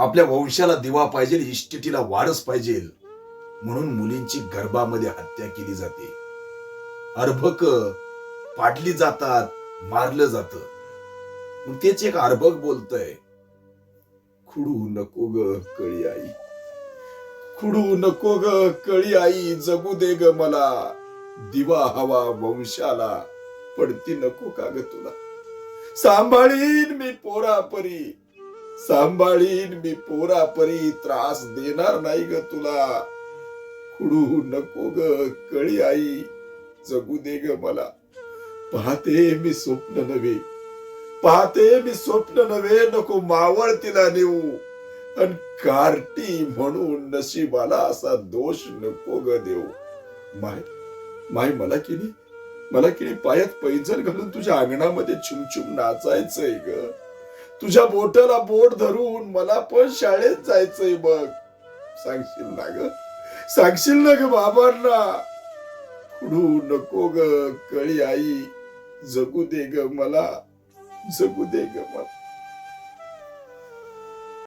आपल्या वंशाला दिवा पाहिजे इष्टिटीला वारस पाहिजे. म्हणून मुलींची गर्भामध्ये हत्या केली जाते. अर्भक पाडली जातात मारलं जात. मग तेच एक अर्भक बोलतय. खुडू नको ग कळी आई. खुडू नको ग कळी आई जगू दे ग मला. दिवा हवा वंशाला पडती नको का ग तुला? सांभाळीन मी पोरापरी. सांभाळीन मी पोरापरी त्रास देणार नाही ग तुला. खुडू नको ग कळी आई जगू दे ग मला. पाहते मी स्वप्न नव्हे. पाहते मी स्वप्न नव्हे नको मावळ तिला नेऊ. अन कार्टी म्हणून नशिबाला असा दोष नको ग देऊ. माय माय मला किनी मला किनी पायात पैंजण घालून तुझ्या अंगणामध्ये छुमछुम नाचायचंय ग. तुझ्या बोटाला बोट धरून मला पण शाळेत जायचंय बघ. सांगशील ना ग? सांगशील ना ग बाबांना? खुडू नको ग कळी आई. जगू दे ग मला. जगू दे ग मला.